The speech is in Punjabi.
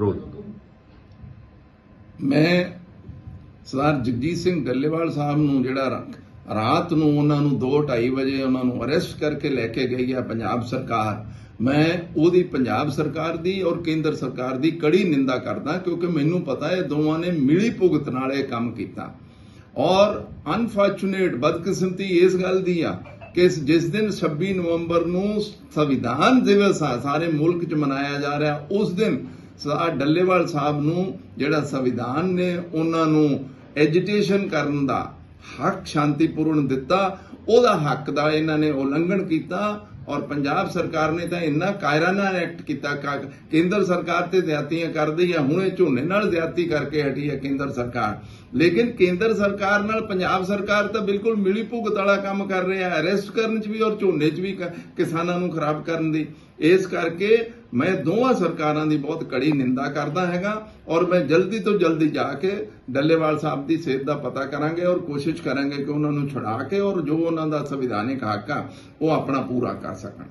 ਰੋਜ਼ ਮੈਂ ਸਰਦਾਰ ਜਗਜੀਤ ਸਿੰਘ ਗੱਲੇਵਾਲ ਸਾਹਿਬ ਨੂੰ ਜਿਹੜਾ ਰਾ- ਰਾਤ ਨੂੰ ਉਹਨਾਂ ਨੂੰ 2:30 ਵਜੇ ਉਹਨਾਂ ਨੂੰ ਅਰੈਸਟ ਕਰਕੇ ਲੈ ਕੇ ਗਈ ਆ ਪੰਜਾਬ ਸਰਕਾਰ। ਮੈਂ ਉਹਦੀ ਪੰਜਾਬ ਸਰਕਾਰ ਦੀ ਔਰ ਕੇਂਦਰ ਸਰਕਾਰ ਦੀ ਕੜੀ ਨਿੰਦਾ ਕਰਦਾ ਕਿਉਂਕਿ ਮੈਨੂੰ ਪਤਾ ਹੈ ਦੋਵਾਂ ਨੇ ਮਿਲੀ ਭੁਗਤ ਨਾਲ ਇਹ ਕੰਮ ਕੀਤਾ। ਔਰ ਅਨਫੋਰਚੂਨੇਟ ਬਦਕਿਸਮਤੀ ਇਸ ਗੱਲ ਦੀ ਆ ਕਿ ਜਿਸ ਦਿਨ 26 ਨਵੰਬਰ ਨੂੰ ਸੰਵਿਧਾਨ ਦਿਵਸ ਆ, ਸਾਰੇ ਮੁਲਕ 'ਚ ਮਨਾਇਆ ਜਾ ਰਿਹਾ, ਉਸ ਦਿਨ ਸਰਦਾਰ ਡੱਲੇਵਾਲ ਸਾਹਿਬ ਨੂੰ, ਜਿਹੜਾ ਸੰਵਿਧਾਨ ਨੇ ਉਹਨਾਂ ਨੂੰ ਐਜੀਟੇਸ਼ਨ ਕਰਨ ਦਾ ਹੱਕ ਸ਼ਾਂਤੀਪੂਰਨ ਦਿੱਤਾ, ਉਹਦਾ ਹੱਕ ਦਾ ਇਹਨਾਂ ਨੇ ਉਲੰਘਣ ਕੀਤਾ ਔਰ ਪੰਜਾਬ ਸਰਕਾਰ ਨੇ ਤਾਂ ਇੰਨਾ ਕਾਇਰਾਨਾ ਐਕਟ ਕੀਤਾ ਕੇਂਦਰ ਸਰਕਾਰ ਤੇ ਜ਼ਿਆਤੀਆਂ ਕਰਦੀ ਹੈ ਹੁਣ ਇਹ ਝੋਨੇ ਨਾਲ ਜ਼ਿਆਤੀ ਕਰਕੇ ਹਟੀ ਹੈ ਕੇਂਦਰ ਸਰਕਾਰ। ਲੇਕਿਨ ਕੇਂਦਰ ਸਰਕਾਰ ਨਾਲ ਪੰਜਾਬ ਸਰਕਾਰ ਤਾਂ ਬਿਲਕੁਲ ਮਿਲੀ ਭੁਗਤ ਵਾਲਾ ਕੰਮ ਕਰ ਰਿਹਾ ਹੈ ਅਰੈਸਟ ਕਰਨ 'ਚ ਵੀ ਔਰ ਝੋਨੇ 'ਚ ਵੀ ਕਿਸਾਨਾਂ ਨੂੰ ਖਰਾਬ ਕਰਨ ਦੀ। ਇਸ ਕਰਕੇ ਮੈਂ ਦੋਵਾਂ ਸਰਕਾਰਾਂ ਦੀ ਬਹੁਤ ਕੜੀ ਨਿੰਦਾ ਕਰਦਾ ਹੈਗਾ ਔਰ ਮੈਂ ਜਲਦੀ ਤੋਂ ਜਲਦੀ ਜਾ ਕੇ ਡੱਲੇਵਾਲ ਸਾਹਿਬ ਦੀ ਸਿਹਤ ਦਾ ਪਤਾ ਕਰਾਂਗੇ ਔਰ ਕੋਸ਼ਿਸ਼ ਕਰਾਂਗੇ ਕਿ ਉਹਨਾਂ ਨੂੰ ਛੁਡਾ ਕੇ ਔਰ ਜੋ ਉਹਨਾਂ ਦਾ ਸੰਵਿਧਾਨਿਕ ਹੱਕ ਆ, ਉਹ ਆਪਣਾ ਪੂਰਾ ਕਰ ਸਕਣ।